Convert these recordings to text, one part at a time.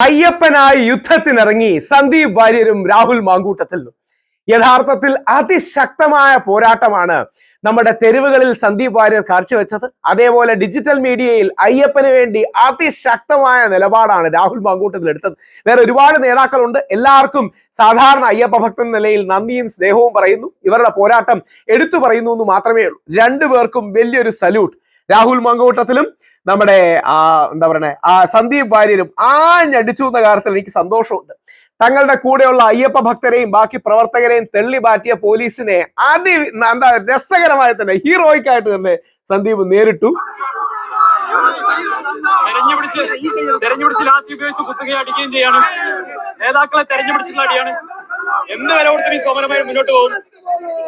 അയ്യപ്പനായി യുദ്ധത്തിനിറങ്ങി സന്ദീപ് വാര്യരും രാഹുൽ മാങ്കൂട്ടത്തിലും യഥാർത്ഥത്തിൽ അതിശക്തമായ പോരാട്ടമാണ് നമ്മുടെ തെരുവുകളിൽ സന്ദീപ് വാര്യർ കാഴ്ചവെച്ചത്. അതേപോലെ ഡിജിറ്റൽ മീഡിയയിൽ അയ്യപ്പന് വേണ്ടി അതിശക്തമായ നിലപാടാണ് രാഹുൽ മാങ്കൂട്ടത്തിൽ എടുത്തത്. വേറെ ഒരുപാട് നേതാക്കളുണ്ട്. എല്ലാവർക്കും സാധാരണ അയ്യപ്പ ഭക്തൻ നിലയിൽ നന്ദിയും സ്നേഹവും പറയുന്നു. ഇവരുടെ പോരാട്ടം എടുത്തു പറയുന്നു എന്ന് മാത്രമേ ഉള്ളൂ. രണ്ടുപേർക്കും വലിയൊരു സല്യൂട്ട് രാഹുൽ മങ്കൂട്ടത്തിലും നമ്മുടെ ആ എന്താ പറയണേ ആ സന്ദീപ് വാര്യരും ആഞ്ഞടിച്ചു എന്ന കാര്യത്തിൽ എനിക്ക് സന്തോഷമുണ്ട്. തങ്ങളുടെ കൂടെയുള്ള അയ്യപ്പ ഭക്തരെയും ബാക്കി പ്രവർത്തകരെയും തെള്ളി മാറ്റിയ പോലീസിനെ അതി എന്താ രസകരമായി തന്നെ ഹീറോയിക് ആയിട്ട് തന്നെ സന്ദീപ് നേരിട്ടു. ലാത്തി ഉപയോഗിച്ച് കുത്തുകയും അടിക്കുകയും ചെയ്യാണ്. നേതാക്കളെ തെരഞ്ഞുപിടിച്ചിട്ടുള്ള അടിയാണ്. എന്ത് വില ഈ സമരമായി മുന്നോട്ട് പോകും?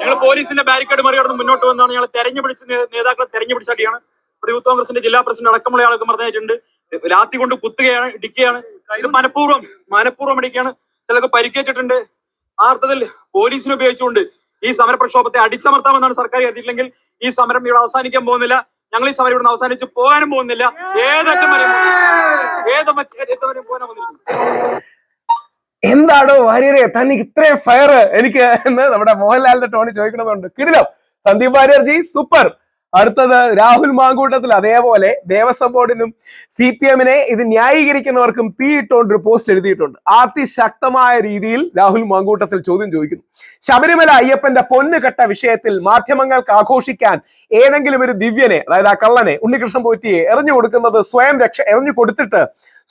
ഞങ്ങൾ പോലീസിന്റെ ബാരിക്കേഡ് മറികടന്ന് മുന്നോട്ട് വന്നാണ്. ഞങ്ങൾ തെരഞ്ഞു പിടിച്ച് നേതാക്കളെ തെരഞ്ഞുപിടിച്ച അടിയാണ് ഇവിടെ യൂത്ത് കോൺഗ്രസിന്റെ ജില്ലാ പ്രസിഡന്റ് അടക്കമുള്ള ആളൊക്കെ പറഞ്ഞിട്ടുണ്ട്. രാത്രി കൊണ്ട് കുത്തുകയാണ് ഇടിക്കുകയാണ്. ഇത് മനഃപൂർവം മനഃപൂർവം ഇടിക്കുകയാണ്. ചിലർക്ക് പരിക്കേറ്റിട്ടുണ്ട്. ആ അർത്ഥത്തിൽ പോലീസിനെ ഉപയോഗിച്ചുകൊണ്ട് ഈ സമര പ്രക്ഷോഭത്തെ അടിച്ചമർത്താമെന്നാണ് സർക്കാർ കരുതിയില്ലെങ്കിൽ ഈ സമരം ഇവിടെ അവസാനിക്കാൻ പോകുന്നില്ല. ഞങ്ങൾ ഈ സമരം ഇവിടെ അവസാനിച്ച് പോകാനും പോകുന്നില്ല. ഏതറ്റം വരെ ഏതറ്റം പോകാനും വന്നിരിക്കും എന്താടോ വാര്യരെ തനിക്ക് ഇത്രയും ഫയർ എനിക്ക് എന്ന് നമ്മുടെ മോഹൻലാലിന്റെ ടോണി ചോദിക്കണമെന്നുണ്ട്. കിടിലം. സന്ദീപ് വാര്യർജി സൂപ്പർ അടുത്തത് രാഹുൽ മാങ്കൂട്ടത്തിൽ അതേപോലെ ദേവസ്വം ബോർഡിനും സി പി എമ്മിനെ ഇത് ന്യായീകരിക്കുന്നവർക്കും തീയിട്ടുകൊണ്ട് ഒരു പോസ്റ്റ് എഴുതിയിട്ടുണ്ട്. അതിശക്തമായ രീതിയിൽ രാഹുൽ മാങ്കൂട്ടത്തിൽ ചോദ്യം ചോദിക്കുന്നു. ശബരിമല അയ്യപ്പന്റെ പൊന്നുകെട്ട വിഷയത്തിൽ മാധ്യമങ്ങൾക്ക് ആഘോഷിക്കാൻ ഏതെങ്കിലും ഒരു ദിവ്യനെ അതായത് ആ കള്ളനെ ഉണ്ണികൃഷ്ണൻ പോറ്റിയെ എറിഞ്ഞു കൊടുക്കുന്നത് സ്വയം രക്ഷ എറിഞ്ഞു കൊടുത്തിട്ട്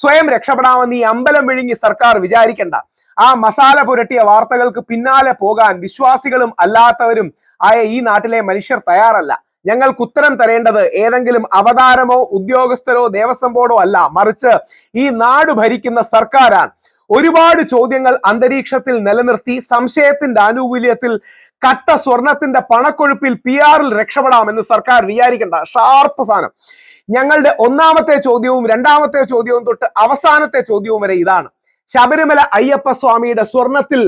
സ്വയം രക്ഷപ്പെടാമെന്ന് ഈ അമ്പലം വിഴുങ്ങി സർക്കാർ വിചാരിക്കണ്ട. ആ മസാല പുരട്ടിയ വാർത്തകൾക്ക് പിന്നാലെ പോകാൻ വിശ്വാസികളും അല്ലാത്തവരും ആയ ഈ നാട്ടിലെ മനുഷ്യർ തയ്യാറല്ല. ഞങ്ങൾക്ക് ഉത്തരം തരേണ്ടത് ഏതെങ്കിലും അവതാരമോ ഉദ്യോഗസ്ഥരോ ദേവസ്വം ബോർഡോ അല്ല. മറിച്ച് ഈ നാട് ഭരിക്കുന്ന സർക്കാരാണ്. ഒരുപാട് ചോദ്യങ്ങൾ അന്തരീക്ഷത്തിൽ നിലനിർത്തി സംശയത്തിന്റെ ആനുകൂല്യത്തിൽ കട്ട സ്വർണത്തിന്റെ പണക്കൊഴുപ്പിൽ പി ആറിൽ രക്ഷപ്പെടാമെന്ന് സർക്കാർ വിചാരിക്കേണ്ട. ഷാർപ്പ് സാധനം. ഞങ്ങളുടെ ഒന്നാമത്തെ ചോദ്യവും രണ്ടാമത്തെ ചോദ്യവും തൊട്ട് അവസാനത്തെ ചോദ്യവും വരെ ഇതാണ്. ശബരിമല അയ്യപ്പ സ്വാമിയുടെ സ്വർണത്തിൽ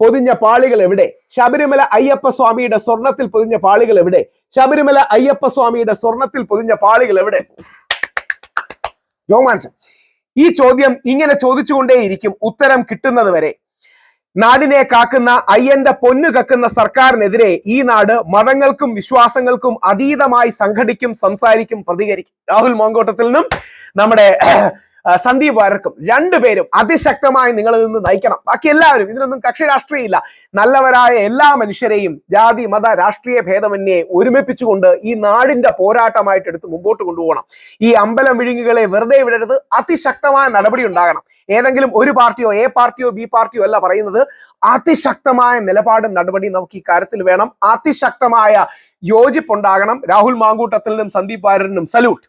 പൊതിഞ്ഞ പാളികൾ എവിടെ? ശബരിമല അയ്യപ്പ സ്വാമിയുടെ സ്വർണത്തിൽ പൊതിഞ്ഞ പാളികൾ എവിടെ? ശബരിമല അയ്യപ്പ സ്വാമിയുടെ സ്വർണത്തിൽ പൊതിഞ്ഞ പാളികൾ എവിടെ? രോമാഞ്ചം. ഈ ചോദ്യം ഇങ്ങനെ ചോദിച്ചുകൊണ്ടേയിരിക്കും ഉത്തരം കിട്ടുന്നത് വരെ. നാടിനെ കാക്കുന്ന അയ്യന്റെ പൊന്നു കക്കുന്ന സർക്കാരിനെതിരെ ഈ നാട് മതങ്ങൾക്കും വിശ്വാസങ്ങൾക്കും അതീതമായി സംഘടിക്കും സംസാരിക്കും പ്രതികരിക്കും. രാഹുൽ മോങ്കോട്ടത്തിൽ നിന്നും നമ്മുടെ സന്ദീപ് വാരർക്കും രണ്ടുപേരും അതിശക്തമായി നിങ്ങളിൽ നിന്ന് നയിക്കണം. ബാക്കി എല്ലാവരും ഇതിനൊന്നും കക്ഷി രാഷ്ട്രീയമില്ല. നല്ലവരായ എല്ലാ മനുഷ്യരെയും ജാതി മത രാഷ്ട്രീയ ഭേദമന്യേ ഒരുമിപ്പിച്ചുകൊണ്ട് ഈ നാടിന്റെ പോരാട്ടമായിട്ട് എടുത്ത് മുമ്പോട്ട് കൊണ്ടുപോകണം. ഈ അമ്പലം വിഴുങ്ങുകളെ വെറുതെ വിടരുത്. അതിശക്തമായ നടപടി ഉണ്ടാകണം. ഏതെങ്കിലും ഒരു പാർട്ടിയോ എ പാർട്ടിയോ ബി പാർട്ടിയോ അല്ല പറയുന്നത്. അതിശക്തമായ നിലപാടും നടപടിയും നമുക്ക് ഈ കാര്യത്തിൽ വേണം. അതിശക്തമായ യോജിപ്പുണ്ടാകണം. രാഹുൽ മാങ്കൂട്ടത്തിനും സന്ദീപ് വാര്യനും സല്യൂട്ട്.